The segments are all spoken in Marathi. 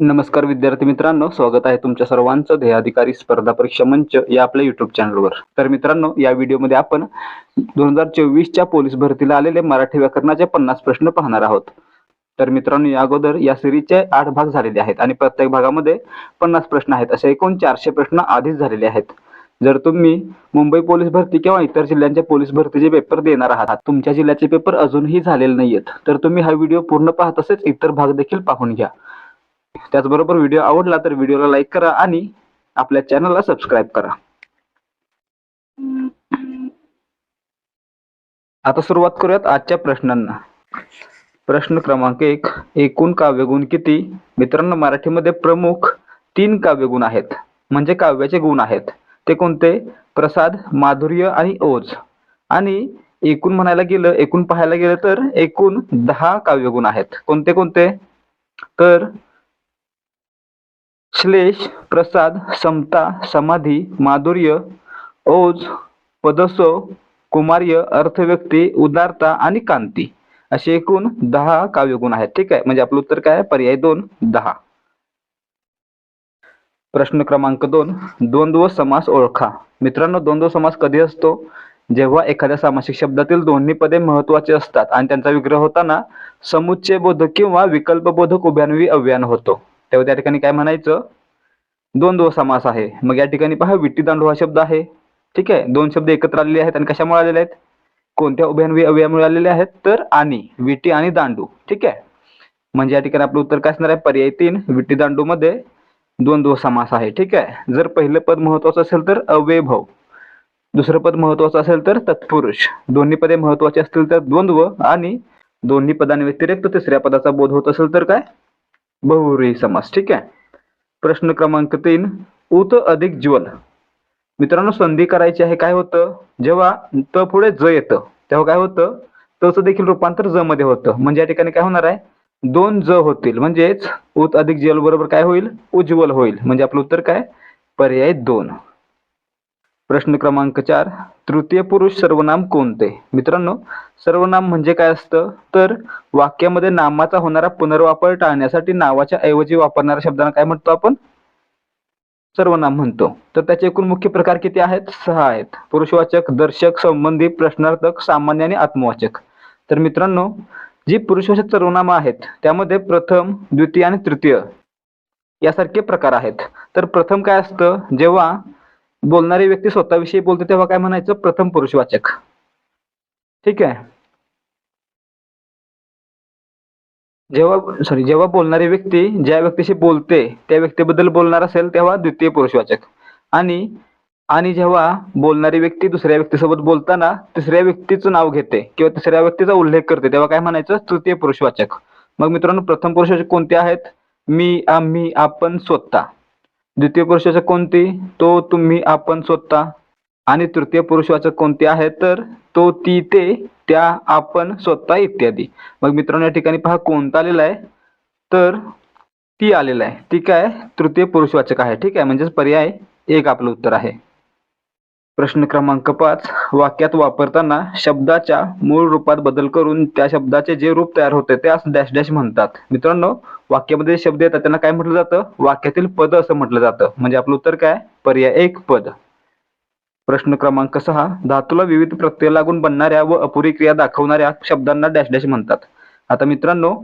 नमस्कार विद्यार्थी मित्रांनो स्वागत आहे तुमच्या सर्वांचं ध्येयाधिकारी स्पर्धा परीक्षा मंच या आपल्या युट्यूब चॅनलवर तर मित्रांनो या व्हिडिओमध्ये आपण दोन हजार चोवीसच्या पोलीस भरतीला आलेले मराठी व्याकरणाचे पन्नास प्रश्न पाहणार आहोत. तर मित्रांनो या अगोदर या सिरीजचे आठ भाग झालेले आहेत आणि प्रत्येक भागामध्ये पन्नास प्रश्न आहेत. असे एकूण चारशे प्रश्न आधीच झालेले आहेत. जर तुम्ही मुंबई पोलीस भरती किंवा इतर जिल्ह्यांच्या पोलीस भरतीचे पेपर देणार आहात तुमच्या जिल्ह्याचे पेपर अजूनही झालेले नाहीयेत तर तुम्ही हा व्हिडिओ पूर्ण पाहत तसेच इतर भाग देखील पाहून घ्या. त्याचबरोबर व्हिडिओ आवडला तर व्हिडिओला लाईक करा आणि आपल्या चॅनलला सबस्क्राईब करा. आता सुरुवात करूयात आजच्या प्रश्नांना. प्रश्न क्रमांक एक एकूण काव्यगुण किती? मित्रांनो मराठीमध्ये प्रमुख तीन काव्यगुण आहेत. म्हणजे काव्याचे गुण आहेत. ते कोणते? प्रसाद माधुर्य आणि ओज आणि एकूण म्हणायला गेलं एकूण पाहायला गेलं तर एकूण दहा काव्यगुण आहेत. कोणते कोणते? तर श्लेष प्रसाद समता समाधी माधुर्य ओज पदसो कुमार्य अर्थव्यक्ती उदारता आणि कांती असे एकूण दहा काव्यगुण आहेत. ठीक आहे? म्हणजे आपलं उत्तर काय पर्याय दोन दहा. प्रश्न क्रमांक दोन द्वंद्व समास ओळखा. मित्रांनो द्वंद्व समास कधी असतो? जेव्हा एखाद्या सामासिक शब्दातील दोन्ही पदे महत्त्वाचे असतात आणि त्यांचा विग्रह होताना समुच्चय बोधक किंवा विकल्प बोधक उभ्यान्वी अव्यान होतो. तेव्हा त्या ठिकाणी काय म्हणायचं? दोन दोन समास आहे. मग या ठिकाणी पहा विट्टी दांडू हा शब्द आहे. ठीक आहे? दोन शब्द एकत्र आलेले आहेत आणि कशामुळे आलेले आहेत? कोणत्या उभ्यान्वी अवयामुळे आलेले आहेत? तर आणि विटी आणि दांडू. ठीक आहे? म्हणजे या ठिकाणी आपलं उत्तर काय असणार आहे? पर्याय तीन विटी दांडू मध्ये द्वंद्व समास आहे. ठीक आहे? जर पहिलं पद महत्वाचं असेल तर अव्ययभव. दुसरं पद महत्वाचं असेल तर तत्पुरुष. दोन्ही पदे महत्त्वाचे असतील तर द्वंद्व आणि दोन्ही पदांव्यतिरिक्त तिसऱ्या पदाचा बोध होत असेल तर काय? बहुव्रीही समास ठीक आहे? प्रश्न क्रमांक तीन उत अधिक ज्वल. मित्रांनो संधी करायची आहे काय होतं? जेव्हा त पुढे ज येतं तेव्हा काय होतं? तचं देखील रूपांतर ज मध्ये होतं. म्हणजे या ठिकाणी काय होणार आहे? दोन ज होतील. म्हणजेच उत अधिक जल बरोबर काय होईल? उज्ज्वल होईल. म्हणजे आपलं उत्तर काय? पर्याय दोन. प्रश्न क्रमांक चार तृतीय पुरुष सर्वनाम कोणते? मित्रांनो सर्वनाम म्हणजे काय असतं? तर वाक्यामध्ये नामाचा होणारा पुनर्वापर टाळण्यासाठी नावाच्या ऐवजी वापरणाऱ्या शब्दांना काय म्हणतो आपण? सर्वनाम म्हणतो. तर त्याचे एकूण मुख्य प्रकार किती आहेत? सहा आहेत. पुरुषवाचक दर्शक संबंधी प्रश्नार्थक सामान्य आणि आत्मवाचक. तर मित्रांनो जी पुरुषवाचक सर्वनाम आहेत त्यामध्ये प्रथम द्वितीय आणि तृतीय यासारखे प्रकार आहेत. तर प्रथम काय असतं? जेव्हा बोलणारी व्यक्ती स्वतःविषयी बोलते तेव्हा काय म्हणायचं? प्रथम पुरुषवाचक ठीक आहे? जेव्हा सॉरी जेव्हा बोलणारी व्यक्ती ज्या व्यक्तीशी बोलते त्या व्यक्तीबद्दल बोलणार असेल तेव्हा द्वितीय पुरुषवाचक आणि आणि जेव्हा बोलणारी व्यक्ती दुसऱ्या व्यक्तीसोबत बोलताना तिसऱ्या व्यक्तीचं नाव घेते किंवा तिसऱ्या व्यक्तीचा उल्लेख करते तेव्हा काय म्हणायचं? तृतीय पुरुषवाचक मग मित्रांनो प्रथम पुरुषवाचक कोणते आहेत? मी आम्ही आपण स्वतः. द्वितीय पुरुषवाचक कोणती? तो तुम्ही आपण स्वतः. आणि तृतीय पुरुषवाचक कोणते आहे? तर तो ती ते त्या आपण स्वतः इत्यादी. मग मित्रांनो या ठिकाणी पहा कोणता आलेला आहे. तर ती आलेला आहे. ती काय? तृतीय पुरुषवाचक आहे. ठीक आहे? म्हणजेच पर्याय एक आपलं उत्तर आहे. प्रश्न क्रमांक पाच. वाक्यात वापरताना शब्दाच्या मूळ रूपात बदल करून त्या शब्दाचे जे रूप तयार होते त्यास डॅश डॅश म्हणतात. मित्रांनो वाक्यामध्ये शब्द येतात त्यांना काय म्हटलं जातं? वाक्यातील पद असं म्हटलं जातं. म्हणजे आपलं उत्तर काय? पर्याय एक पद. प्रश्न क्रमांक सहा. धातूला विविध प्रत्यय लागून बनणाऱ्या व अपुरी क्रिया दाखवणाऱ्या शब्दांना डॅश डॅश म्हणतात. आता मित्रांनो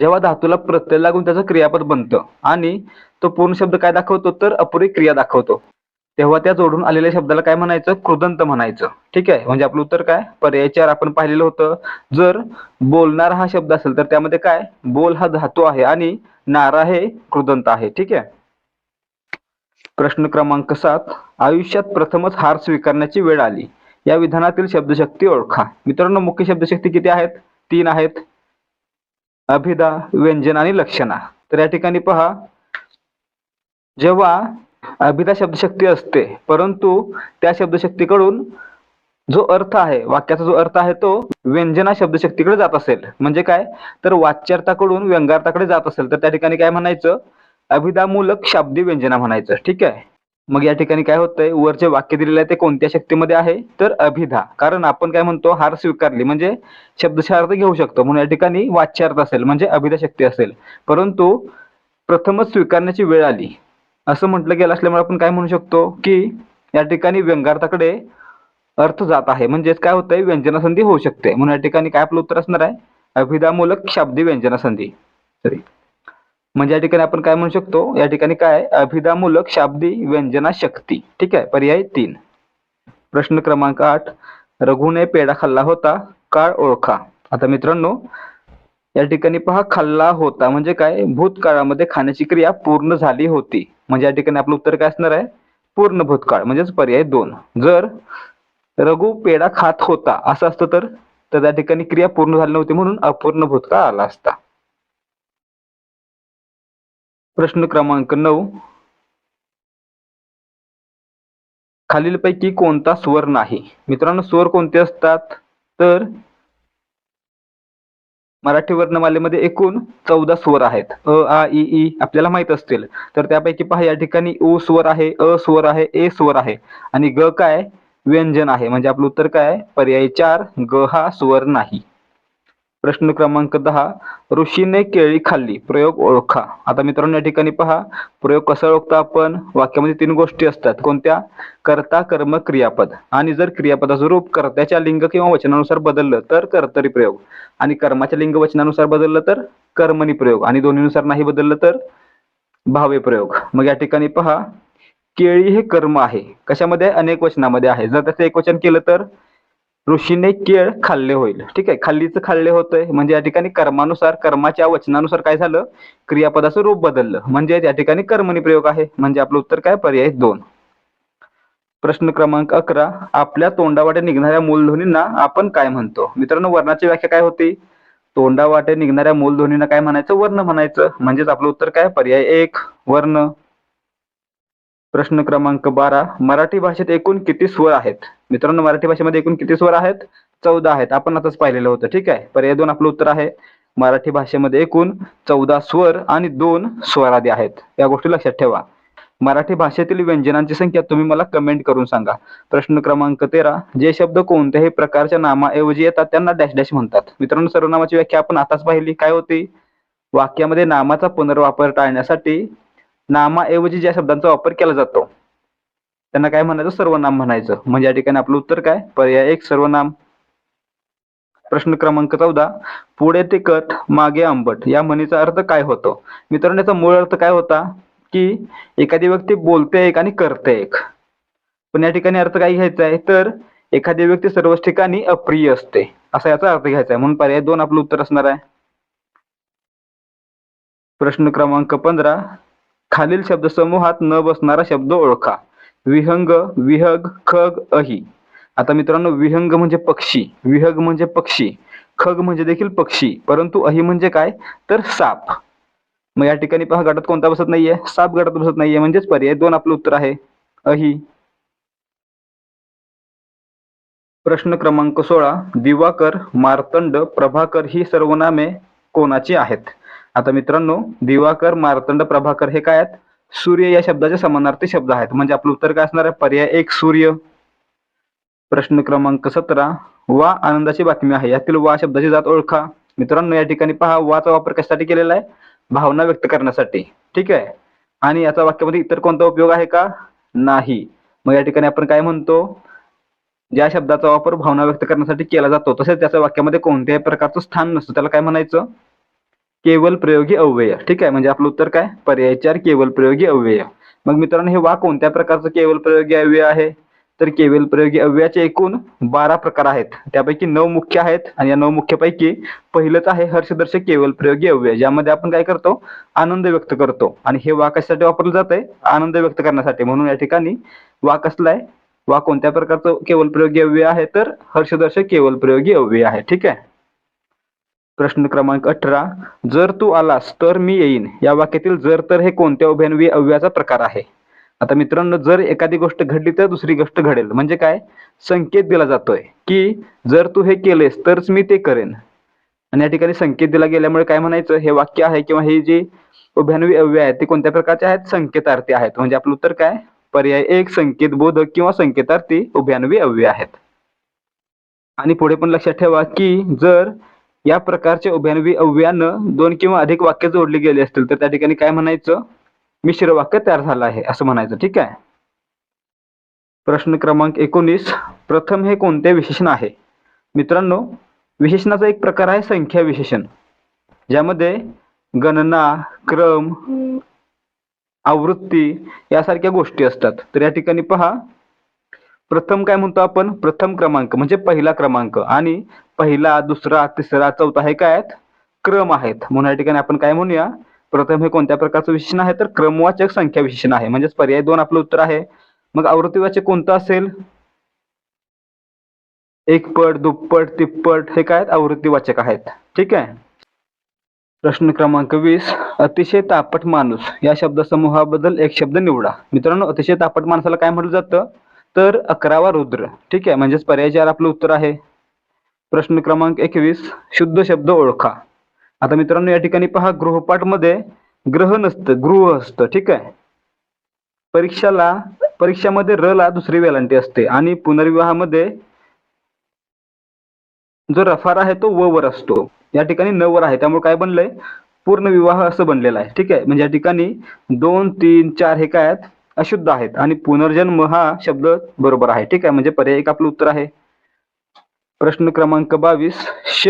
जेव्हा धातूला प्रत्यय लागून त्याचं क्रियापद बनतं आणि तो पूर्ण शब्द काय दाखवतो? तर अपुरी क्रिया दाखवतो. तेव्हा त्या जोडून आलेल्या शब्दाला काय म्हणायचं? कृदंत म्हणायचं. ठीक आहे? म्हणजे आपलं उत्तर काय? पर्याय चार आपण पाहिलेलं होतं. जर बोलणारा हा शब्द असेल तर त्यामध्ये काय? बोल हा धातू आहे आणि नारा हे कृदंत आहे. ठीक आहे? प्रश्न क्रमांक सात. आयुष्यात प्रथमच हार स्वीकारण्याची वेळ आली. या विधानातील शब्दशक्ती ओळखा. मित्रांनो मुख्य शब्दशक्ती किती आहेत? तीन आहेत. अभिदा व्यंजन आणि लक्षणा. तर या ठिकाणी पहा. जेव्हा अभिधा शब्दशक्ती असते. परंतु त्या शब्दशक्तीकडून जो अर्थ आहे वाक्याचा जो अर्थ आहे तो व्यंजना शब्दशक्तीकडे जात असेल. म्हणजे काय? तर वाच्यार्थाकडून व्यंगार्थाकडे जात असेल. तर त्या ठिकाणी काय म्हणायचं? अभिधामूलक शाब्दी व्यंजना म्हणायचं. ठीक आहे? मग या ठिकाणी काय होतंय? वरचे वाक्य दिलेलं आहे ते कोणत्या शक्तीमध्ये आहे? तर अभिधा. कारण आपण काय म्हणतो? हार स्वीकारली. म्हणजे शब्दशः अर्थ घेऊ शकतो. म्हणून या ठिकाणी वाच्यार्थ असेल. म्हणजे अभिधा शक्ती असेल. परंतु प्रथमच स्वीकारण्याची वेळ आली. असं म्हटलं गेलं असल्यामुळे आपण काय म्हणू शकतो की या ठिकाणी व्यंगार्थाकडे अर्थ जात आहे. म्हणजेच काय होतंय? व्यंजना संधी होऊ शकते. म्हणून या ठिकाणी काय आपलं उत्तर असणार आहे? अभिधामूलक शाब्दी व्यंजना संधी सॉरी म्हणजे या ठिकाणी आपण काय म्हणू शकतो? या ठिकाणी काय? अभिधामूलक शाब्दी व्यंजना शक्ती ठीक आहे? पर्याय तीन. प्रश्न क्रमांक आठ. रघुने पेढा खाल्ला होता. काळ ओळखा. आता मित्रांनो या ठिकाणी पहा खाल्ला होता. म्हणजे काय? भूतकाळामध्ये खाण्याची क्रिया पूर्ण झाली होती. म्हणजे या ठिकाणी आपलं उत्तर काय असणार आहे? पूर्ण भूतकाळ म्हणजेच पर्याय दोन. जर रघु पेढा खात होता असं असतं तर? तर त्या ठिकाणी क्रिया पूर्ण झाली नव्हती म्हणून अपूर्ण भूतकाळ आला असता. प्रश्न क्रमांक नऊ. खालीलपैकी कोणता स्वर नाही? मित्रांनो स्वर कोणते असतात? तर मराठी वर्णमालेमध्ये एकूण चौदा स्वर आहेत. अ आ इ ई आपल्याला माहीत असतील. तर त्यापैकी पहा या ठिकाणी उ स्वर आहे अ स्वर आहे ए स्वर आहे. आणि ग काय? व्यंजन आहे. म्हणजे आपलं उत्तर काय? पर्याय चार ग हा स्वर नाही. प्रश्न क्रमांक दहा. ऋषीने केळी खाल्ली. प्रयोग ओळखा. आता मित्रांनो या ठिकाणी पहा. प्रयोग कसा ओळखता आपण? वाक्यामध्ये तीन गोष्टी असतात. कोणत्या? कर्ता कर्म क्रियापद. आणि जर क्रियापदाचं रूप कर्त्याच्या लिंग किंवा वचनानुसार बदललं तर कर्तरी प्रयोग. आणि कर्माच्या लिंग वचनानुसार बदललं तर कर्मणी प्रयोग. आणि दोन्हीनुसार नाही बदललं तर भावे प्रयोग. मग या ठिकाणी पहा. केळी हे कर्म आहे. कशामध्ये? अनेक वचनामध्ये आहे. जर त्याचं एक वचन केलं तर ऋषीने केळ खाल्ले होईल. ठीक आहे? खाल्लीचं खाल्ले होतंय. म्हणजे या ठिकाणी कर्मानुसार कर्माच्या वचनानुसार काय झालं? क्रियापदाचं रूप बदललं. म्हणजे या ठिकाणी कर्मणी प्रयोग आहे. म्हणजे आपलं उत्तर काय? पर्याय दोन. प्रश्न क्रमांक अकरा. आपल्या तोंडावाटे निघणाऱ्या मूलध्वनींना आपण काय म्हणतो? मित्रांनो वर्णाची व्याख्या काय होती? तोंडावाटे निघणाऱ्या मूलध्वनींना काय म्हणायचं? वर्ण म्हणायचं. म्हणजेच आपलं उत्तर काय? पर्याय एक. वर्ण. प्रश्न क्रमांक बारा. मराठी भाषेत एकूण किती स्वर आहेत? मित्रांनो मराठी भाषेमध्ये एकूण किती स्वर आहेत? चौदा आहेत. आपण आताच पाहिलेलं होतं. ठीक आहे? पर्याय दोन आपलं उत्तर आहे. मराठी भाषेमध्ये एकूण चौदा स्वर आणि दोन स्वरादी आहेत. या गोष्टी लक्षात ठेवा. मराठी भाषेतील व्यंजनांची संख्या तुम्ही मला कमेंट करून सांगा. प्रश्न क्रमांक तेरा. जे शब्द कोणत्याही प्रकारच्या नामाऐवजी येतात त्यांना डॅश डॅश म्हणतात. मित्रांनो सर्वनामाची व्याख्या आपण आताच पाहिली. काय होती? वाक्यामध्ये नामाचा पुनर्वापर टाळण्यासाठी नामाऐवजी ज्या शब्दांचा वापर केला जातो त्यांना काय म्हणायचं? सर्वनाम म्हणायचं. म्हणजे या ठिकाणी आपलं उत्तर काय? पर्याय एक सर्वनाम. प्रश्न क्रमांक चौदा पुढे ते कट मागे आंबट. या म्हणीचा अर्थ काय होतो? मित्रांनो याचा मूळ अर्थ काय होता? की एखादी व्यक्ती बोलते एक आणि करते एक. पण या ठिकाणी अर्थ काय घ्यायचा आहे? तर एखादी व्यक्ती सर्वच ठिकाणी अप्रिय असते. असा याचा अर्थ घ्यायचा आहे. म्हणून पर्याय दोन आपलं उत्तर असणार आहे. प्रश्न क्रमांक पंधरा खालील शब्दसमूहात न बसणारा शब्द ओळखा. विहंग विहग खग अही. आता मित्रांनो विहंग म्हणजे पक्षी विहग म्हणजे पक्षी खग म्हणजे देखील पक्षी परंतु अही म्हणजे काय? तर साप. मग या ठिकाणी पहा गटात कोणता बसत नाहीये? साप गटात बसत नाहीये म्हणजेच पर्याय दोन आपलं उत्तर आहे. अही. प्रश्न क्रमांक सोळा दिवाकर मार्तंड प्रभाकर ही सर्वनामे कोणाची आहेत? आता मित्रांनो दिवाकर मार्तंड प्रभाकर हे काय आहेत? सूर्य या शब्दाचे समानार्थी शब्द आहेत. म्हणजे आपलं उत्तर काय असणार आहे? पर्याय एक सूर्य. प्रश्न क्रमांक सतरा वा आनंदाची बातमी आहे. यातील वा शब्दाची जात ओळखा. मित्रांनो या ठिकाणी पहा वाचा वापर कशासाठी केलेला आहे? भावना व्यक्त करण्यासाठी. ठीक आहे? आणि याचा वाक्यामध्ये इतर कोणता उपयोग आहे का? नाही. मग या ठिकाणी आपण काय म्हणतो? ज्या शब्दाचा वापर भावना व्यक्त करण्यासाठी केला जातो तसेच त्याच्या वाक्यामध्ये कोणत्याही प्रकारचं स्थान नसतं. त्याला काय म्हणायचं? केवल प्रयोगी अव्यय. ठीक आहे? म्हणजे आपलं उत्तर काय? पर्याय चार केवल प्रयोगी अव्यय. मग मित्रांनो हे वा कोणत्या प्रकारचं केवल प्रयोगी अव्यय आहे. तर केवल प्रयोगी अव्ययाचे एकूण बारा प्रकार आहेत. त्यापैकी नऊ मुख्य आहेत आणि या नऊ मुख्यपैकी पहिलंच आहे हर्षदर्शक केवल प्रयोगी अव्यय ज्यामध्ये आपण काय करतो? आनंद व्यक्त करतो. आणि हे वा कशासाठी वापरलं जात आहे आनंद व्यक्त करण्यासाठी. म्हणून या ठिकाणी वा कसला आहे? वा कोणत्या प्रकारचं केवल प्रयोगी अव्यय आहे तर हर्षदर्शक केवल प्रयोगी अव्यय आहे. ठीक आहे? प्रश्न क्रमांक अठरा. जर तू आलास तर मी येईन. या वाक्यातील जर तर हे कोणत्या उभयन्वी अव्ययाचा प्रकार आहे? आता मित्रांनो जर एखादी गोष्ट घडली तर दुसरी गोष्ट घडेल. म्हणजे काय? संकेत दिला जातोय की जर तू हे केलेस तरच मी ते करेन. आणि या ठिकाणी संकेत दिला गेल्यामुळे काय म्हणायचं? हे वाक्य आहे किंवा हे जे उभयन्वी अव्यय आहेत ते कोणत्या प्रकारचे आहेत? संकेतार्थी आहेत. म्हणजे आपलं उत्तर काय? पर्याय एक संकेत बोधक किंवा संकेतार्थी उभयान्वी अव्यय आहेत. आणि पुढे पण लक्षात ठेवा की जर या प्रकारचे उभ्यानवी अव्यानं दोन किंवा अधिक वाक्य जोडली गेली असतील तर त्या ठिकाणी काय म्हणायचं? मिश्र वाक्य तयार झालं आहे असं म्हणायचं. ठीक आहे? प्रश्न क्रमांक एकोणीस. प्रथम हे कोणते विशेषण आहे? मित्रांनो विशेषणाचा एक प्रकार आहे संख्या विशेषण. ज्यामध्ये गणना क्रम आवृत्ती यासारख्या गोष्टी असतात. तर या ठिकाणी पहा. प्रथम काय म्हणतो आपण? प्रथम क्रमांक म्हणजे पहिला क्रमांक. आणि पहिला दुसरा तिसरा चौथा हे काय आहेत? क्रम आहेत. म्हणून या ठिकाणी आपण काय म्हणूया? प्रथम हे कोणत्या प्रकारचं विशेषण आहे? तर क्रमवाचक संख्या विशेषण आहे. म्हणजेच पर्याय दोन आपलं उत्तर आहे. मग आवृत्तीवाचक कोणतं असेल? एकपट दुप्पट तिप्पट हे काय आहेत? आवृत्तीवाचक आहेत. ठीक आहे? प्रश्न क्रमांक वीस. अतिशय तापट माणूस. या शब्दसमूहाबद्दल एक शब्द निवडा. मित्रांनो अतिशय तापट माणसाला काय म्हटलं जातं? तर अकरावा रुद्र. ठीक आहे? म्हणजेच पर्याय चार आपलं उत्तर आहे. प्रश्न क्रमांक एकवीस शुद्ध शब्द ओळखा. आता मित्रांनो या ठिकाणी पहा गृहपाठमध्ये ग्रह नसतं गृह असतं ठीक आहे? परीक्षाला परीक्षामध्ये र ला दुसरी वेलांटी असते आणि पुनर्विवाहामध्ये जो रफार आहे तो व वर असतो. या ठिकाणी न वर आहे त्यामुळे काय बनलंय? पूर्ण विवाह असं बनलेला आहे ठीक आहे? म्हणजे या ठिकाणी दोन तीन चार हे काय आहेत? अशुद्ध आहेत आणि पुनर्जन्म हा शब्द बरोबर आहे ठीक आहे? म्हणजे पर्याय एक आपलं उत्तर आहे. प्रश्न क्रमांक बावीस श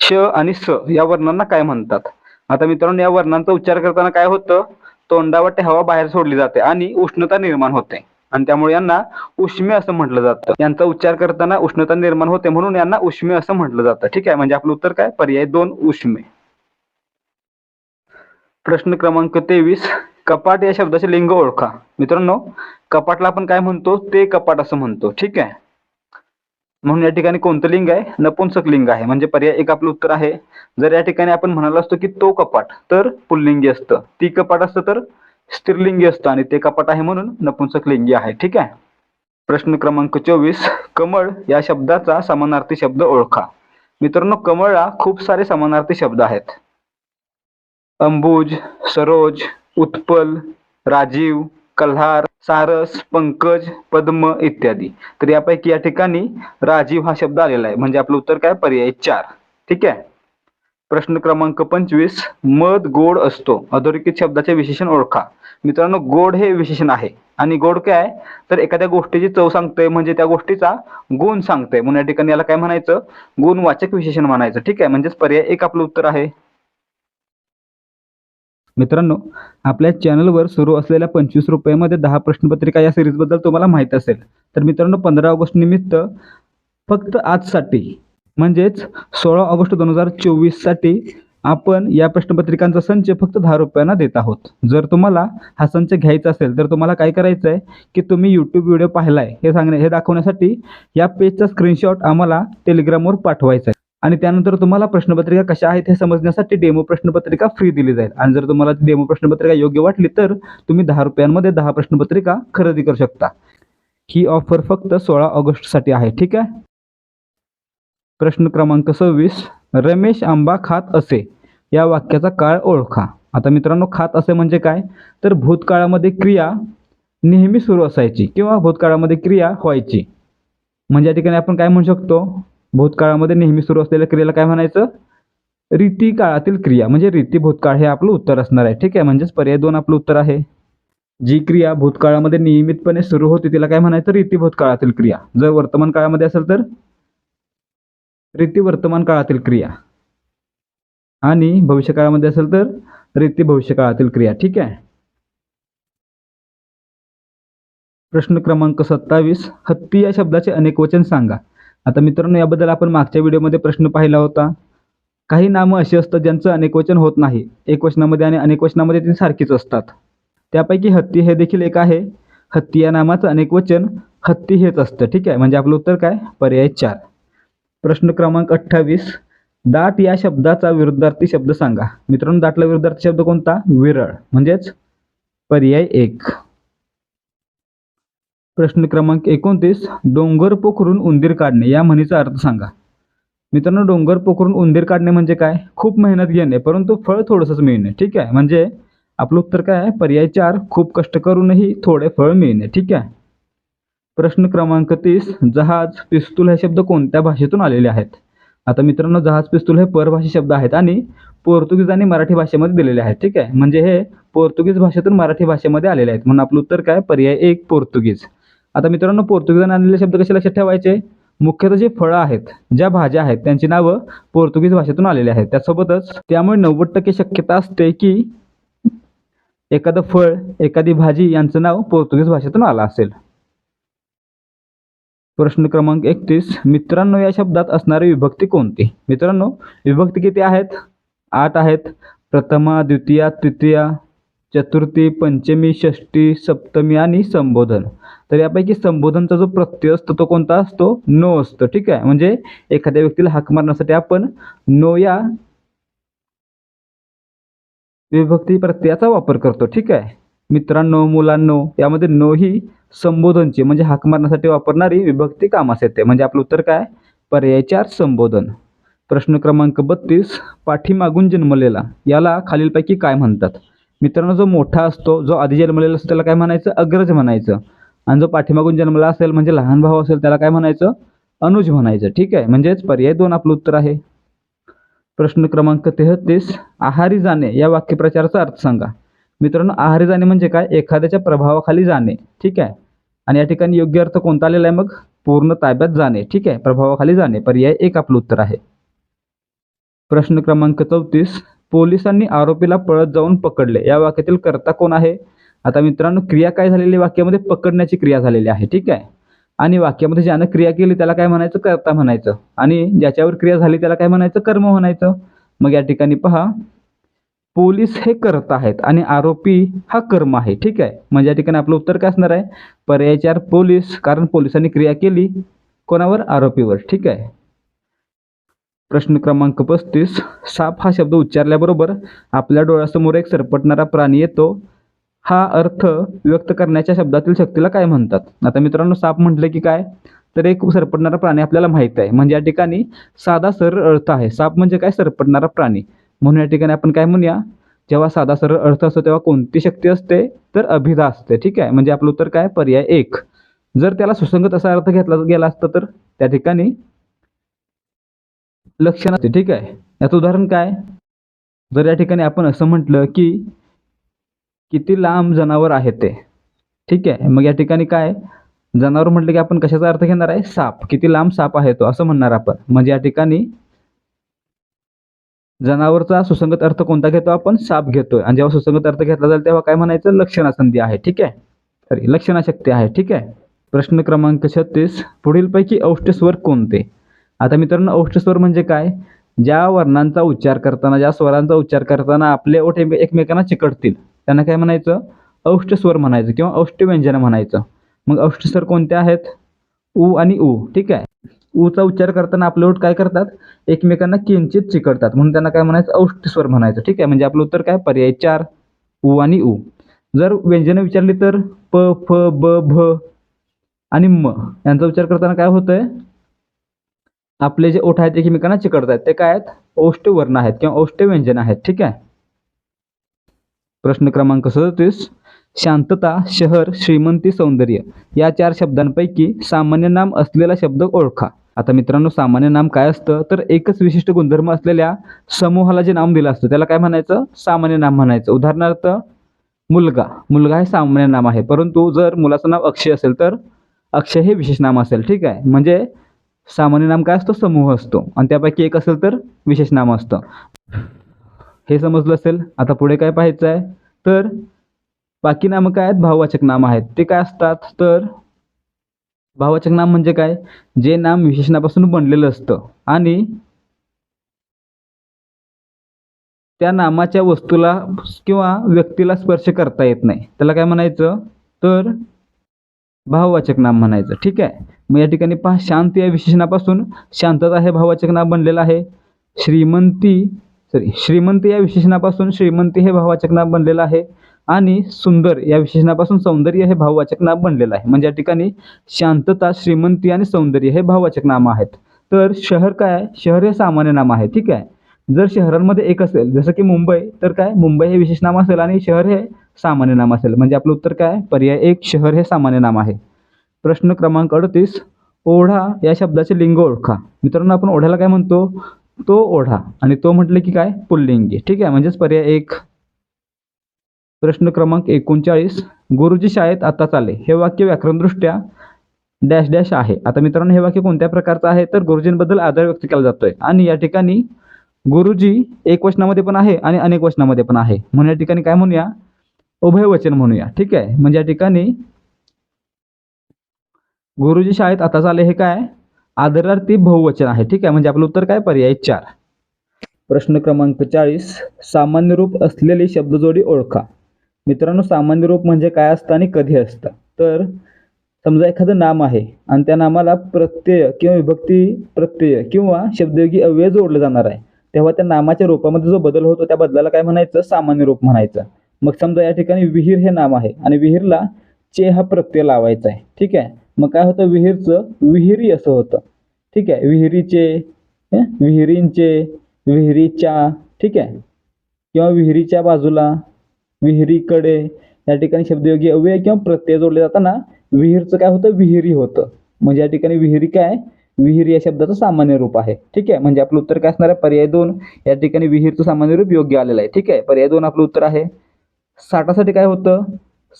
श आणि स या वर्णांना काय म्हणतात? आता मित्रांनो या वर्णांचा उच्चार करताना काय होतं? तोंडावाटे हवा बाहेर सोडली जाते आणि उष्णता निर्माण होते. आणि त्यामुळे यांना उष्मे असं म्हटलं जातं. यांचा उच्चार करताना उष्णता निर्माण होते म्हणून यांना उष्मे असं म्हटलं जातं. ठीक आहे? म्हणजे आपलं उत्तर काय? पर्याय दोन उष्मे. प्रश्न क्रमांक तेवीस कपाट या शब्दाचे लिंग ओळखा. मित्रांनो कपाटला आपण काय म्हणतो? ते कपाट असं म्हणतो. ठीक आहे? म्हणून या ठिकाणी कोणतं लिंग आहे? नपुंसक लिंग आहे. म्हणजे पर्याय एक आपलं उत्तर आहे. जर या ठिकाणी आपण म्हणालो असतो की तो कपाट तर पुल्लिंगी असतं. ती कपाट असतं तर स्त्रीलिंगी असतं आणि ते कपाट आहे म्हणून नपुंसक लिंगी आहे. ठीक आहे? प्रश्न क्रमांक चोवीस. कमळ या शब्दाचा समानार्थी शब्द ओळखा. मित्रांनो कमळला खूप सारे समानार्थी शब्द आहेत. अंबुज सरोज उत्पल राजीव कल्हार सारस पंकज पद्म इत्यादी. तर यापैकी या ठिकाणी राजीव हा शब्द आलेला आहे. म्हणजे आपलं उत्तर काय? पर्याय चार. ठीक आहे? प्रश्न क्रमांक पंचवीस मध गोड असतो. अधोरेखित शब्दाचे विशेषण ओळखा. मित्रांनो गोड हे विशेषण आहे. आणि गोड काय? आहे? तर एखाद्या गोष्टीची चव सांगतोय म्हणजे त्या गोष्टीचा गुण सांगते म्हणून या ठिकाणी याला काय म्हणायचं? गुणवाचक विशेषण म्हणायचं. ठीक आहे? म्हणजेच पर्याय एक आपलं उत्तर आहे. मित्रांनो आपल्या चॅनलवर सुरू असलेल्या पंचवीस रुपयामध्ये दहा प्रश्नपत्रिका या सिरीजबद्दल तुम्हाला माहीत असेल. तर मित्रांनो पंधरा ऑगस्ट निमित्त फक्त आजसाठी म्हणजेच सोळा ऑगस्ट दोन हजार चोवीससाठी आपण या प्रश्नपत्रिकांचा संच फक्त दहा रुपयांना देत आहोत. जर तुम्हाला हा संच घ्यायचा असेल तर तुम्हाला काय करायचं आहे की तुम्ही यूट्यूब व्हिडिओ पाहिलाय हे सांगणे हे दाखवण्यासाठी या पेजचा स्क्रीनशॉट आम्हाला टेलिग्रामवर पाठवायचा आहे. आणि त्यानंतर तुम्हाला प्रश्नपत्रिका कशा आहेत हे समजण्यासाठी डेमो प्रश्नपत्रिका फ्री दिली जाईल. आणि जर तुम्हाला डेमो प्रश्नपत्रिका योग्य वाटली तर तुम्ही दहा रुपयांमध्ये दहा प्रश्नपत्रिका खरेदी करू शकता. ही ऑफर फक्त सोळा ऑगस्टसाठी आहे ठीक आहे? प्रश्न क्रमांक सव्वीस रमेश आंबा खात असे. या वाक्याचा काळ ओळखा. आता मित्रांनो खात असे म्हणजे काय? तर भूतकाळामध्ये क्रिया नेहमी सुरू असायची किंवा भूतकाळामध्ये क्रिया व्हायची. म्हणजे या ठिकाणी आपण काय म्हणू शकतो? भूतकाळामध्ये नेहमी सुरू असलेल्या क्रियेला काय म्हणायचं? रीती काळातील क्रिया. म्हणजे रीती भूतकाळ हे आपलं उत्तर असणार आहे. ठीक आहे? म्हणजेच पर्याय दोन आपलं उत्तर आहे. जी क्रिया भूतकाळामध्ये नियमितपणे सुरू होते तिला काय म्हणायचं? रीती भूतकाळातील क्रिया. जर वर्तमान काळामध्ये असेल तर? रीती वर्तमान काळातील क्रिया. आणि भविष्यकाळामध्ये असेल तर? रीती भविष्यकाळातील क्रिया. ठीक आहे? प्रश्न क्रमांक सत्तावीस. हत्ती या शब्दाचे अनेक वचन सांगा. आता मित्रांनो याबद्दल आपण मागच्या व्हिडिओमध्ये प्रश्न पाहिला होता. काही नामं अशी असतात ज्यांचं अनेकवचन होत नाही. एक वचनामध्ये आणि अनेक वचनामध्ये ती सारखीच असतात. त्यापैकी हत्ती हे देखील एक आहे. हत्ती या नामाचं अनेक वचन हत्ती हेच असतं. ठीक आहे? म्हणजे आपलं उत्तर काय? पर्याय चार. प्रश्न क्रमांक अठ्ठावीस. दाट या शब्दाचा विरुद्धार्थी शब्द सांगा. मित्रांनो दाटला विरुद्धार्थी शब्द कोणता? विरळ. म्हणजेच पर्याय एक. प्रश्न क्रमांक एकोणतीस डोंगर पोखरून उंदीर काढणे या म्हणीचा अर्थ सांगा. मित्रांनो डोंगर पोखरून उंदीर काढणे म्हणजे काय? खूप मेहनत घेणे परंतु फळ थोडंसंच मिळणे ठीक आहे? म्हणजे आपलं उत्तर काय आहे? पर्याय चार खूप कष्ट करूनही थोडे फळ मिळणे ठीक आहे? प्रश्न क्रमांक तीस जहाज पिस्तूल हे शब्द कोणत्या भाषेतून आलेले आहेत? आता मित्रांनो जहाज पिस्तूल हे परभाषी शब्द आहेत आणि पोर्तुगीज आणि मराठी भाषेमध्ये दिलेले आहेत ठीक आहे? म्हणजे हे पोर्तुगीज भाषेतून मराठी भाषेमध्ये आलेले आहेत. म्हणून आपलं उत्तर काय? पर्याय एक पोर्तुगीज. आता मित्रांनो पोर्तुगीजांनी आणलेले शब्द कसे लक्षात ठेवायचे? मुख्यतः जे फळं आहेत ज्या भाज्या आहेत त्यांची नावं पोर्तुगीज भाषेतून आलेली आहेत. त्यासोबतच त्यामुळे नव्वद टक्के शक्यता असते की एखादं फळ एखादी भाजी यांचं नाव पोर्तुगीज भाषेतून आलं असेल. प्रश्न क्रमांक एकतीस. मित्रांनो या शब्दात असणारी विभक्ती कोणती? मित्रांनो विभक्ती किती आहेत? आठ आहेत. प्रथमा द्वितीया तृतीया चतुर्थी पंचमी षष्टी सप्तमी आणि संबोधन. तर यापैकी संबोधनचा जो प्रत्यय असतो तो कोणता असतो? नो असतो ठीक आहे? म्हणजे एखाद्या व्यक्तीला हाक मारण्यासाठी आपण नो या विभक्ती प्रत्ययाचा वापर करतो ठीक आहे? मित्रांनो मुलांनो यामध्ये नो ही संबोधनची म्हणजे हाक मारण्यासाठी वापरणारी विभक्ती कामास येते. म्हणजे आपलं उत्तर काय? पर्याय चार संबोधन. प्रश्न क्रमांक बत्तीस पाठीमागून जन्मलेला. याला खालीलपैकी काय म्हणतात? मित्रांनो जो मोठा असतो जो आधी जन्मलेला असतो त्याला काय म्हणायचं? अग्रज म्हणायचं. आणि जो पाठीमागून जन्मला असेल म्हणजे लहान भाऊ असेल त्याला काय म्हणायचं? अनुज म्हणायचं. ठीक आहे? म्हणजेच पर्याय दोन आपलं उत्तर आहे. प्रश्न क्रमांक तेहतीस आहारी जाणे या वाक्यप्रचाराचा अर्थ सांगा. मित्रांनो आहारी जाणे म्हणजे काय? एखाद्याच्या प्रभावाखाली जाणे. ठीक आहे? आणि या ठिकाणी योग्य अर्थ कोणता आलेला आहे मग? पूर्ण ताब्यात जाणे. ठीक आहे? प्रभावाखाली जाणे. पर्याय एक आपलं उत्तर आहे. प्रश्न क्रमांक चौतीस पोलिसांनी आरोपीला पळत जाऊन पकडले. या वाक्यातील कर्ता कोण आहे? आता मित्रांनो क्रिया काय झालेली? आहे? वाक्यामध्ये पकडण्याची क्रिया झालेली आहे. ठीक आहे? आणि वाक्यामध्ये ज्यानं क्रिया केली त्याला काय म्हणायचं? कर्ता म्हणायचं. आणि ज्याच्यावर क्रिया झाली त्याला काय म्हणायचं? कर्म म्हणायचं. मग या ठिकाणी पहा. पोलीस हे करत आहेत आणि आरोपी हा कर्म आहे. ठीक आहे? म्हणजे या ठिकाणी आपलं उत्तर काय असणार आहे? पर्यायचार पोलीस कारण पोलिसांनी क्रिया केली कोणावर? आरोपीवर. ठीक आहे? प्रश्न क्रमांक पस्तीस. साप हा शब्द उच्चारल्याबरोबर आपल्या डोळ्यासमोर एक सरपटणारा प्राणी येतो. हा अर्थ व्यक्त करण्याच्या शब्दातील शक्तीला काय म्हणतात? आता मित्रांनो साप म्हटलं की काय? तर एक सरपटणारा प्राणी आपल्याला माहीत आहे. म्हणजे या ठिकाणी साधा सरळ अर्थ आहे. साप म्हणजे काय? सरपटणारा प्राणी. म्हणून या ठिकाणी आपण काय म्हणूया? जेव्हा साधा सरळ अर्थ असतो तेव्हा कोणती शक्ती असते? तर अभिधा असते. ठीक आहे? म्हणजे आपलं उत्तर काय? पर्याय एक. जर त्याला सुसंगत असा अर्थ घेतला गेला असता तर त्या ठिकाणी लक्षण असते ठीक आहे? याचं उदाहरण काय? जर या ठिकाणी आपण असं म्हटलं की किती लांब जनावर आहे ते? ठीक आहे? मग या ठिकाणी काय? जनावर म्हटलं की आपण कशाचा अर्थ घेणार आहे? साप. किती लांब साप आहे तो? असं म्हणणार आपण. म्हणजे या ठिकाणी जनावरचा सुसंगत अर्थ कोणता घेतो आपण? साप घेतोय. आणि जेव्हा सुसंगत अर्थ घेतला जाईल तेव्हा काय म्हणायचं? लक्षणा संधी आहे. ठीक आहे? सॉरी लक्षणाशक्ती आहे. ठीक आहे? प्रश्न क्रमांक छत्तीस. पुढीलपैकी औष्ठस्वर कोणते? आता मित्रांनो औष्ठस्वर म्हणजे काय? ज्या वर्णांचा उच्चार करताना ज्या स्वरांचा उच्चार करताना आपले ओठ एकमेकांना चिकटतील. त्यांना काय म्हणायचं? औष्ठस्वर म्हणायचं किंवा औष्ठव्यंजन म्हणायचं. मग औष्ठस्वर कोणते आहेत? ऊ आणि ऊ ठीक आहे? ऊचा उच्चार करताना आपले ओठ काय करतात? एकमेकांना किंचित चिकटतात. म्हणून त्यांना काय म्हणायचं? औष्ठस्वर म्हणायचं ठीक आहे? म्हणजे आपलं उत्तर काय? पर्याय चार ऊ आणि ऊ जर व्यंजनं विचारली तर प फ ब भ आणि म यांचा उच्चार करताना काय होतंय? आपले जे ओठ आहेत एकमेकांना चिकटत आहेत ते काय आहेत? औष्ठ वर्ण आहेत किंवा औष्ठ व्यंजन आहेत ठीक आहे? प्रश्न क्रमांक सदतीस शांतता शहर श्रीमंती सौंदर्य या चार शब्दांपैकी सामान्य नाम असलेला शब्द ओळखा. आता मित्रांनो सामान्य नाम काय असतं? तर एकच विशिष्ट गुणधर्म असलेल्या समूहाला जे नाम दिलं असतं त्याला काय म्हणायचं? सामान्य नाम म्हणायचं. उदाहरणार्थ मुलगा. मुलगा हे सामान्य नाम आहे. परंतु जर मुलाचं नाव अक्षय असेल तर अक्षय हे विशेष नाम असेल ठीक आहे? म्हणजे सामान्य नाम काय असतो? समूह असतो. आणि त्यापैकी एक असेल तर विशेष नाम असतं. हे समजलं असेल? आता पुढे काय पाहायचं आहे? तर बाकी नामं काय आहेत? भाववाचक नाम आहेत. ते काय असतात? तर भाववाचक नाम म्हणजे काय? जे नाम विशेषणापासून बनलेलं असतं. आणि त्या नामाच्या वस्तूला किंवा व्यक्तीला स्पर्श करता येत नाही. त्याला काय म्हणायचं? तर भाववाचक नाम म्हणायचं. ठीक आहे? मग या ठिकाणी पहा शांत या विशेषणापासून शांतता हे भाववाचक नाम बनलेलं आहे. श्रीमंती सॉरी श्रीमंत या विशेषणापासून श्रीमंती हे भाववाचक नाम बनलेलं आहे. आणि सुंदर या विशेषणापासून सौंदर्य हे भाववाचक नाम बनलेलं आहे. म्हणजे या ठिकाणी शांतता श्रीमंती आणि सौंदर्य हे भाववाचक नाम आहेत. तर शहर काय आहे? शहर हे सामान्य नाम आहे. ठीक आहे? जर शहरांमध्ये एक असेल जसं की मुंबई तर काय? मुंबई हे विशेष नाम असेल आणि शहर हे सामान्य नाम असेल. म्हणजे आपलं उत्तर काय? पर्याय एक शहर हे सामान्य नाम आहे. प्रश्न क्रमांक अडतीस ओढा या शब्दाचे लिंग ओळखा. मित्रांनो आपण ओढ्याला काय म्हणतो? तो ओढा. आणि तो म्हटलं की काय? पुल्लिंगी. ठीक आहे म्हणजेच पर्याय एक. प्रश्न क्रमांक एकोणचाळीस गुरुजी शाळेत आताच आले हे वाक्य व्याकरणदृष्ट्या डॅश डॅश आहे. आता मित्रांनो हे वाक्य कोणत्या प्रकारचं आहे? तर गुरुजींबद्दल आदर व्यक्त केला जातोय. आणि या ठिकाणी गुरुजी एक वचनामध्ये पण आहे आणि अनेक वचनामध्ये पण आहे. म्हणून या ठिकाणी काय म्हणूया? उभयवचन म्हणूया. ठीक आहे? म्हणजे या ठिकाणी गुरुजी शाळेत आता आले हे काय? आदरार्थी बहुवचन आहे. ठीक आहे? म्हणजे आपलं उत्तर काय? पर्याय चार. प्रश्न क्रमांक चाळीस. सामान्य रूप असलेली शब्दजोडी ओळखा. मित्रांनो सामान्य रूप म्हणजे काय असतं आणि कधी असतं? तर समजा एखादं नाम आहे आणि त्या नामाला प्रत्यय किंवा विभक्ती प्रत्यय किंवा शब्दयोगी अव्यय जोडलं जाणार आहे. तेव्हा त्या नामाच्या रूपामध्ये जो बदल होतो त्या बदलाला काय म्हणायचं? सामान्य रूप म्हणायचं. मग समजा या ठिकाणी विहीर हे नाम आहे आणि विहीरला चे हा प्रत्यय लावायचा आहे. ठीक आहे? मग काय होतं? विहीरचं विहिरी असं होतं. ठीक आहे? विहिरीचे विहिरींचे विहिरीच्या ठीक आहे? किंवा विहिरीच्या बाजूला विहिरीकडे या ठिकाणी शब्दयोगी अव्यय किंवा प्रत्यय जोडले जाताना विहीरचं काय होतं? विहिरी होतं. म्हणजे या ठिकाणी विहिरी काय? विहीर या शब्दाचं सामान्य रूप आहे. ठीक आहे? म्हणजे आपलं उत्तर काय असणार आहे? पर्याय दोन. या ठिकाणी विहीरचं सामान्य रूप योग्य आलेलं आहे. ठीक आहे? पर्याय दोन आपलं उत्तर आहे. साठासाठी काय होतं?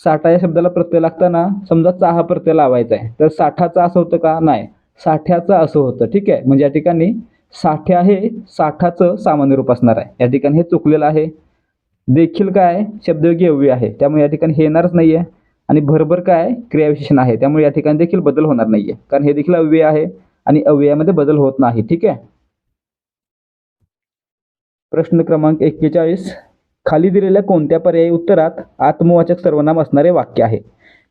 साठा या शब्दाला प्रत्यय लागताना समजा चाहा प्रत्यय लावायचा आहे. तर साठाचा असं होतं का? नाही. साठ्याचं असं होतं. ठीक आहे? म्हणजे या ठिकाणी साठ्या हे साठाचं सामान्य रूप असणार आहे. या ठिकाणी हे चुकलेलं आहे. देखील काय? शब्दयोगी अव्यय आहे. त्यामुळे या ठिकाणी हे येणारच नाही आहे आणि भरभर काय? क्रियाविशेषण आहे. त्यामुळे या ठिकाणी देखील बदल होणार नाही आहे कारण हे देखील अव्यय आहे आणि अव्ययामध्ये बदल होत नाही. ठीक आहे? प्रश्न क्रमांक एक्केचाळीस. खाली दिलेल्या कोणत्या पर्यायी उत्तरात आत्मवाचक सर्वनाम असणारे वाक्य आहे?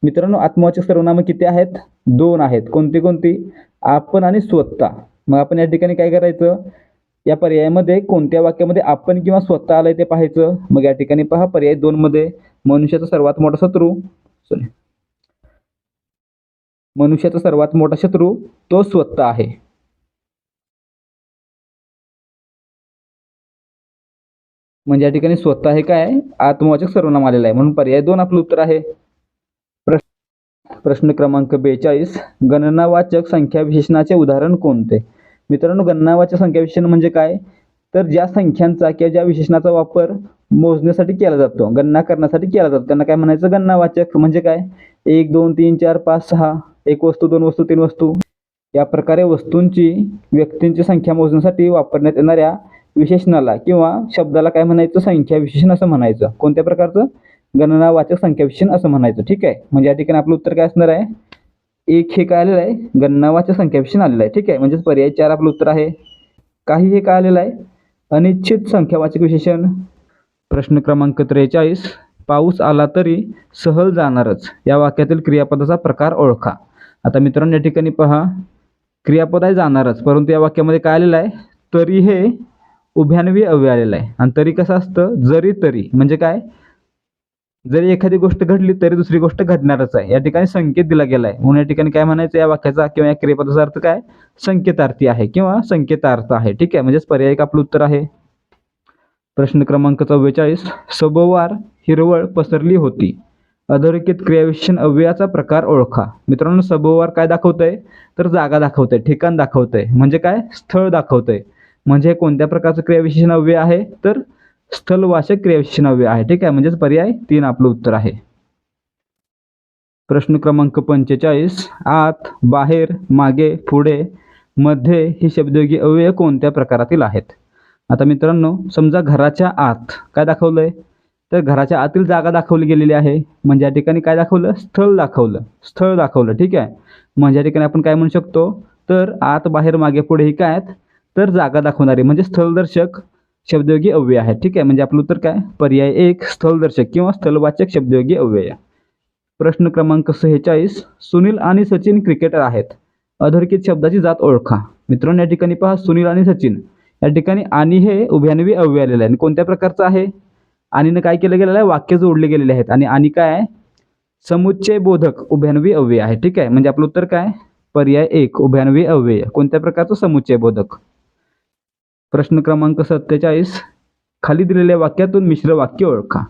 मित्रांनो आत्मवाचक सर्वनामं किती आहेत? दोन आहेत. कोणती कोणती? आपण आणि स्वतः. मग आपण या ठिकाणी काय करायचं? या पर्यायामध्ये कोणत्या वाक्यामध्ये आपण किंवा स्वतः आलंय ते पाहायचं? मग या ठिकाणी पहा पर्याय दोनमध्ये मनुष्याचा सर्वात मोठा शत्रू. सॉरी मनुष्याचा सर्वात मोठा शत्रू तो स्वतः आहे. म्हणजे या ठिकाणी स्वतः हे काय आहे? आत्मवाचक सर्वनाम आलेलं आहे. म्हणून पर्याय दोन आपलं उत्तर आहे. प्रश्न प्रश्न क्रमांक बेचाळीस. गणनावाचक संख्या विशेषणाचे उदाहरण कोणते? मित्रांनो गणनावाचक संख्या विशेषण म्हणजे काय? तर ज्या संख्यांचा किंवा ज्या विशेषणाचा वापर मोजण्यासाठी केला जातो गणना करण्यासाठी केला जातो. त्यांना काय म्हणायचं? गणनावाचक. म्हणजे काय? एक दोन तीन चार पाच सहा. एक वस्तू दोन वस्तू तीन वस्तू. या प्रकारे वस्तूंची व्यक्तींची संख्या मोजण्यासाठी वापरण्यात येणाऱ्या विशेषणाला किंवा शब्दाला काय म्हणायचं? संख्या विशेषण असं म्हणायचं. कोणत्या प्रकारचं? गणनावाचक संख्या विशेषण असं म्हणायचं. ठीक आहे? म्हणजे या ठिकाणी आपलं उत्तर काय असणार आहे? एक हे काय आलेलं आहे? गणनावाचक संख्या विशेषण आलेलं आहे. ठीक आहे? म्हणजेच पर्याय चार आपलं उत्तर आहे. काही हे काय आलेलं आहे? अनिश्चित संख्यावाचक विशेषण. प्रश्न क्रमांक त्रेचाळीस. पाऊस आला तरी सहल जाणारच. या वाक्यातील क्रियापदाचा प्रकार ओळखा. आता मित्रांनो या ठिकाणी पहा. क्रियापद आहे जाणारच. परंतु या वाक्यामध्ये काय आलेलं आहे? तरी हे उभ्यानवी अव्यय आलेला आहे. आणि तरी कसं असतं? जरी तरी. म्हणजे काय? जरी एखादी गोष्ट घडली तरी दुसरी गोष्ट घडणारच आहे. या ठिकाणी संकेत दिला गेला आहे म्हणून या ठिकाणी काय म्हणायचं? या वाक्याचा किंवा या क्रियापदाचा अर्थ काय? संकेतार्थी आहे किंवा संकेतार्थ आहे. ठीक आहे? म्हणजेच पर्याय एक आपलं उत्तर आहे. प्रश्न क्रमांक चव्वेचाळीस. सभोवार हिरवळ पसरली होती. अधोरेखित क्रियाविशेषण अव्ययाचा प्रकार ओळखा. मित्रांनो सभोवार काय दाखवतंय? तर जागा दाखवतंय ठिकाण दाखवतंय. म्हणजे काय? स्थळ दाखवतंय. म्हणजे कोणत्या प्रकारचं क्रियाविशेषण अव्यय आहे? तर स्थलवाचक क्रियाविशेषण अव्यय आहे. ठीक आहे? म्हणजेच पर्याय तीन आपलं उत्तर आहे. प्रश्न क्रमांक पंचेचाळीस. आत बाहेर मागे पुढे मध्ये ही शब्दयोगी अव्यय कोणत्या प्रकारातील आहेत? आता मित्रांनो समजा घराच्या आत काय दाखवलंय? तर घराच्या आतील जागा दाखवली गेलेली आहे. म्हणजे या ठिकाणी काय दाखवलं? स्थळ दाखवलं. स्थळ दाखवलं. ठीक आहे? म्हणजे या ठिकाणी आपण काय म्हणू शकतो? तर आत बाहेर मागे पुढे ही काय आहेत? तर जागा दाखवणारी म्हणजे स्थलदर्शक शब्दयोगी अव्यय आहे ठीक आहे? म्हणजे आपलं उत्तर काय? पर्याय एक स्थलदर्शक किंवा स्थलवाचक शब्दयोगी अव्यय. प्रश्न क्रमांक सेहेचाळीस सुनील आणि सचिन क्रिकेटर आहेत. अधोरेखित शब्दाची जात ओळखा. मित्रांनो या ठिकाणी पहा सुनील आणि सचिन. या ठिकाणी आणि हे उभ्यानवी अव्यय आलेलं आहे आणि कोणत्या प्रकारचं आहे? आणीनं काय केलं गेलेलं आहे? वाक्य जोडले गेलेले आहेत. आणि आणि काय आहे? समुच्चय बोधक उभ्यानवी अव्यय आहे. ठीक आहे? म्हणजे आपलं उत्तर काय? पर्याय एक उभ्यानवी अव्यय. कोणत्या प्रकारचं समुच्चय बोधक? प्रश्न क्रमांक सत्तेचाळीस. खाली दिलेल्या वाक्यातून मिश्र वाक्य ओळखा.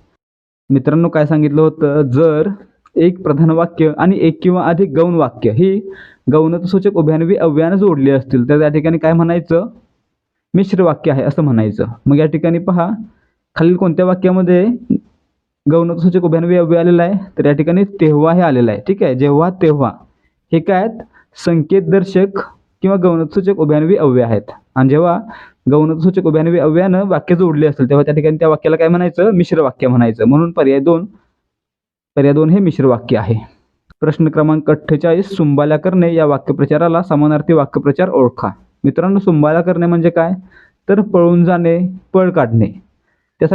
मित्रांनो काय सांगितलं होतं? जर एक प्रधान वाक्य आणि एक किंवा अधिक गौण वाक्य ही गौणतसूचक उभ्यानवी अव्यानं जोडली असतील तर त्या ठिकाणी काय म्हणायचं? मिश्र वाक्य आहे असं म्हणायचं. मग या ठिकाणी पहा खालील कोणत्या वाक्यामध्ये गौणतसूचक उभ्यानवी अव्यय आलेला आहे? तर या ठिकाणी तेव्हा हे आलेलं आहे. ठीक आहे? जेव्हा तेव्हा. हे काय आहेत? संकेतदर्शक किंवा गौणसूचक उभ्यानवी अव्यय आहेत. आणि जेव्हा गौणसूचक उभ्यानवी अव्ययानं वाक्य जोडले असेल तेव्हा त्या ठिकाणी त्या वाक्याला काय म्हणायचं? मिश्र वाक्य म्हणायचं. म्हणून पर्याय दोन पर्याय दोन हे मिश्र वाक्य आहे. प्रश्न क्रमांक अठ्ठेचाळीस सुंबाल्या करणे या वाक्यप्रचाराला समानार्थी वाक्यप्रचार ओळखा. मित्रांनो सुंबाल्या करणे म्हणजे काय? तर पळून जाणे पळ काढणे.